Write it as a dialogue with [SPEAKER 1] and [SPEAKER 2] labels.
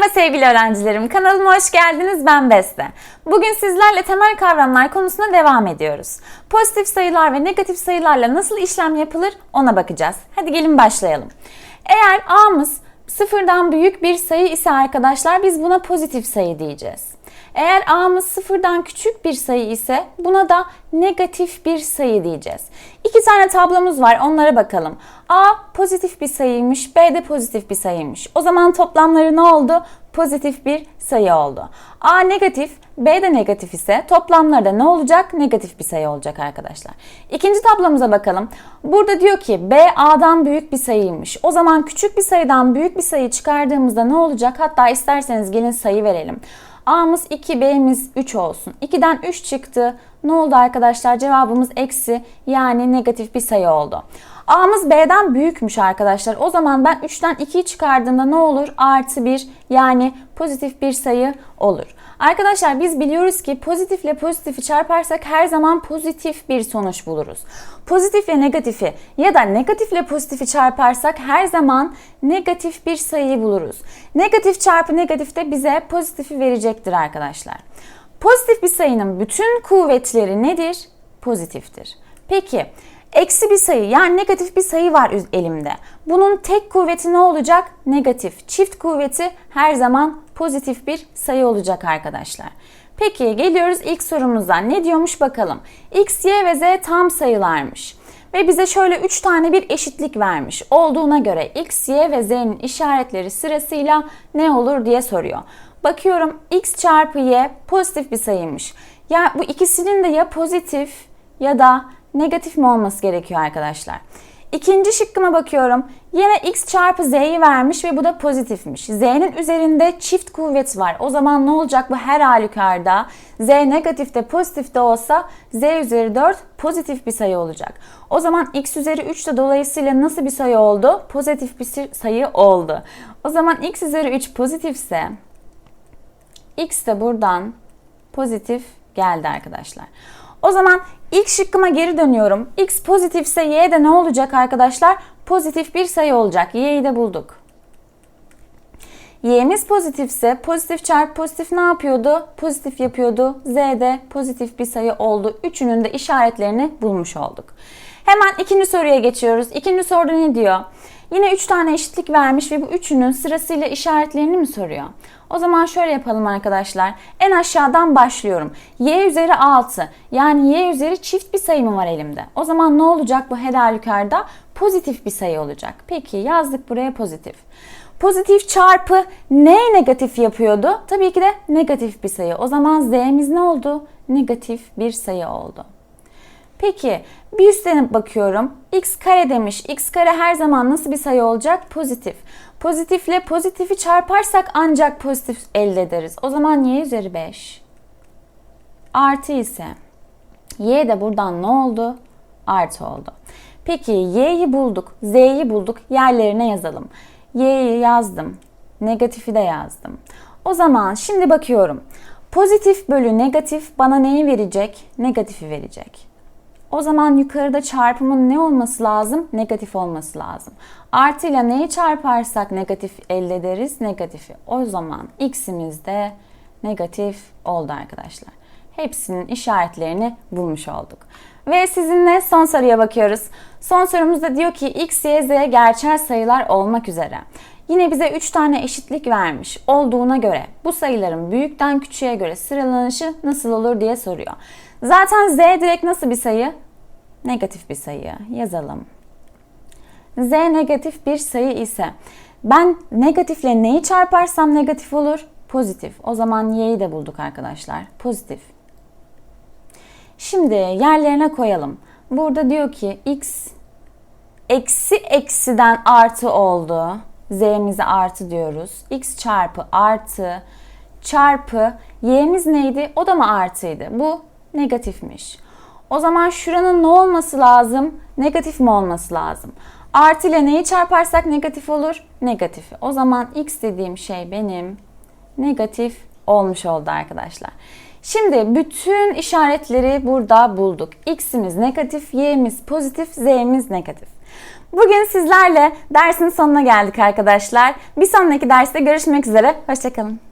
[SPEAKER 1] Merhaba sevgili öğrencilerim. Kanalıma hoş geldiniz. Ben Beste. Bugün sizlerle temel kavramlar konusuna devam ediyoruz. Pozitif sayılar ve negatif sayılarla nasıl işlem yapılır ona bakacağız. Hadi gelin başlayalım. Eğer a'mız sıfırdan büyük bir sayı ise arkadaşlar biz buna pozitif sayı diyeceğiz. Eğer a'mız sıfırdan küçük bir sayı ise buna da negatif bir sayı diyeceğiz. İki tane tablomuz var onlara bakalım. A pozitif bir sayıymış, B de pozitif bir sayıymış. O zaman toplamları ne oldu? Pozitif bir sayı oldu. A negatif, B de negatif ise toplamları da ne olacak? Negatif bir sayı olacak arkadaşlar. İkinci tablomuza bakalım. Burada diyor ki B A'dan büyük bir sayıymış. O zaman küçük bir sayıdan büyük bir sayı çıkardığımızda ne olacak? Hatta isterseniz gelin sayı verelim. A'mız 2, B'miz 3 olsun. 2'den 3 çıktı. Ne oldu arkadaşlar? Cevabımız eksi yani negatif bir sayı oldu. A'mız B'den büyükmüş arkadaşlar. O zaman ben 3'ten 2'yi çıkardığımda ne olur? Artı 1 yani pozitif bir sayı olur. Arkadaşlar biz biliyoruz ki pozitifle pozitifi çarparsak her zaman pozitif bir sonuç buluruz. Pozitifle negatifi ya da negatifle pozitifi çarparsak her zaman negatif bir sayıyı buluruz. Negatif çarpı negatif de bize pozitifi verecektir arkadaşlar. Pozitif bir sayının bütün kuvvetleri nedir? Pozitiftir. Peki eksi bir sayı yani negatif bir sayı var elimde. Bunun tek kuvveti ne olacak? Negatif. Çift kuvveti her zaman pozitif bir sayı olacak arkadaşlar. Peki geliyoruz ilk sorumuza. Ne diyormuş bakalım. X, Y ve Z tam sayılarmış. Ve bize şöyle 3 tane bir eşitlik vermiş. Olduğuna göre X, Y ve Z'nin işaretleri sırasıyla ne olur diye soruyor. Bakıyorum X çarpı Y pozitif bir sayıymış. Ya bu ikisinin de ya pozitif ya da negatif mi olması gerekiyor arkadaşlar? İkinci şıkkıma bakıyorum. Yine x çarpı z'yi vermiş ve bu da pozitifmiş. Z'nin üzerinde çift kuvvet var. O zaman ne olacak bu her halükarda? Z negatifte pozitifte olsa z üzeri 4 pozitif bir sayı olacak. O zaman x üzeri 3 de dolayısıyla nasıl bir sayı oldu? Pozitif bir sayı oldu. O zaman x üzeri 3 pozitifse x de buradan pozitif geldi arkadaşlar. O zaman ilk şıkkıma geri dönüyorum. X pozitifse Y de ne olacak arkadaşlar? Pozitif bir sayı olacak. Y'yi de bulduk. Y'miz pozitifse pozitif çarpı pozitif ne yapıyordu? Pozitif yapıyordu. Z de pozitif bir sayı oldu. Üçünün de işaretlerini bulmuş olduk. Hemen ikinci soruya geçiyoruz. İkinci soruda ne diyor? Yine 3 tane eşitlik vermiş ve bu üçünün sırasıyla işaretlerini mi soruyor? O zaman şöyle yapalım arkadaşlar. En aşağıdan başlıyorum. Y üzeri 6. Yani y üzeri çift bir sayı mı var elimde? O zaman ne olacak bu her halükarda? Pozitif bir sayı olacak. Peki yazdık buraya pozitif. Pozitif çarpı ne negatif yapıyordu? Tabii ki de negatif bir sayı. O zaman z'miz ne oldu? Negatif bir sayı oldu. Peki bir üstlenip bakıyorum. x kare demiş. x kare her zaman nasıl bir sayı olacak? Pozitif. Pozitifle pozitifi çarparsak ancak pozitif elde ederiz. O zaman y üzeri 5 artı ise y de buradan ne oldu? Artı oldu. Peki y'yi bulduk, z'yi bulduk. Yerlerine yazalım. y'yi yazdım. Negatifi de yazdım. O zaman şimdi bakıyorum. Pozitif bölü negatif bana neyi verecek? Negatifi verecek. O zaman yukarıda çarpımın ne olması lazım? Negatif olması lazım. Artı ile neyi çarparsak negatif elde ederiz? Negatifi. O zaman x'imiz de negatif oldu arkadaşlar. Hepsinin işaretlerini bulmuş olduk. Ve sizinle son soruya bakıyoruz. Son sorumuzda diyor ki x, y, z gerçel sayılar olmak üzere. Yine bize 3 tane eşitlik vermiş olduğuna göre bu sayıların büyükten küçüğe göre sıralanışı nasıl olur diye soruyor. Zaten z direkt nasıl bir sayı? Negatif bir sayı. Yazalım. z negatif bir sayı ise ben negatifle neyi çarparsam negatif olur? Pozitif. O zaman y'yi de bulduk arkadaşlar. Pozitif. Şimdi yerlerine koyalım. Burada diyor ki x eksi eksiden artı oldu. Z'mize artı diyoruz. x çarpı artı çarpı y'miz neydi? O da mı artıydı? Bu negatifmiş. O zaman şuranın ne olması lazım? Negatif mi olması lazım? Artı ile neyi çarparsak negatif olur? Negatifi. O zaman x dediğim şey benim negatif olmuş oldu arkadaşlar. Şimdi bütün işaretleri burada bulduk. X'imiz negatif, Y'miz pozitif, Z'miz negatif. Bugün sizlerle dersin sonuna geldik arkadaşlar. Bir sonraki derste görüşmek üzere. Hoşçakalın.